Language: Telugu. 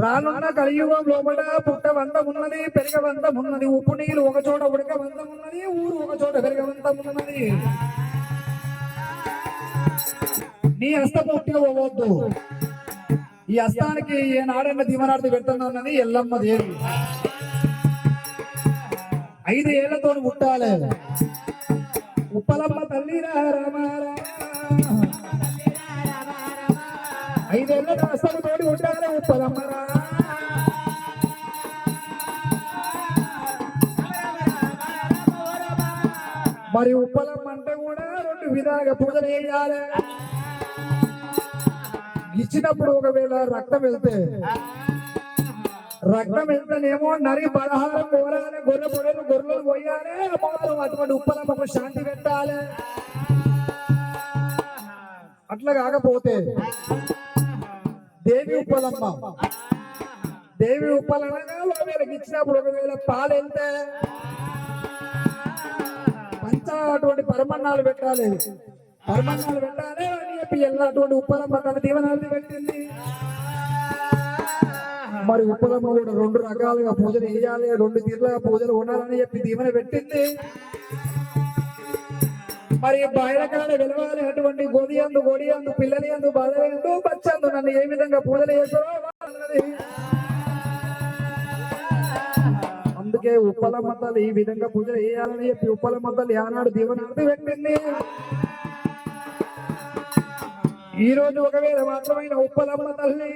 రానున్న కలియుగం లోపల పుట్టవంతం ఉన్నది పెరగవంతం ఉన్నది ఉప్పు నీళ్ళు ఒక చోట ఉడకవంతం ఉన్నది ఊరు ఒక చోట పెరగవంతం ఉన్నది నీ హస్తం పుట్టిగా పోవద్దు. ఈ హస్తానికి ఏనాడన్న దీవనార్థి పెడుతున్నానని ఎల్లమ్మ దేవి. ఐదు ఏళ్ళతో పుట్టాలి. ఉప్పలమ్మ తల్లి రా రామ రామ. ఐదేళ్ళ హస్తము తోడి ఉండాలి ఉప్పదమ్మరా మరి ఉప్పలం అంటే కూడా రెండు విధాలుగా పూజలు చేయాలి. ఇచ్చినప్పుడు ఒకవేళ రక్తం వెళ్తే రక్తం వెళ్తేనేమో నరి పదహారం కోరాలి గొర్రె పొడలు గొర్రెలు పోయాలి అమ్మవారు అటువంటి ఉప్పలమ్మకు శాంతి పెట్టాలి. అట్లా కాకపోతే దేవి ఉప్పలమ్మ దేవి ఉప్పలనగా ఒకవేళ ఇచ్చినప్పుడు ఒకవేళ పాలు వెళ్తే పంచ అటువంటి పరమన్నాలు పెట్టాలి. పరమన్నాలు పెట్టాలి అని చెప్పి వెళ్ళినటువంటి ఉప్పలమ్మ తన దీవనాలు పెట్టింది. మరి ఉప్పలమ్మ కూడా రెండు రకాలుగా పూజలు చేయాలి రెండు తీర్లుగా పూజలు ఉండాలని చెప్పి దీవెన పెట్టింది. మరి బాయలకాడ వెలవాలి అటువంటి అందు గోడి అందు పిల్లని అందు బాధలందు బచ్చందు నన్ను ఏ విధంగా పూజలు చేస్తారో అందుకే ఉప్పల తల్లి ఈ విధంగా పూజలు చేయాలని చెప్పి ఉప్పల తల్లి ఏనాడు దీవనార్థి పెట్టింది. ఈ రోజు ఒకవేళ మాత్రమైన ఉప్పలమ్మ తల్లి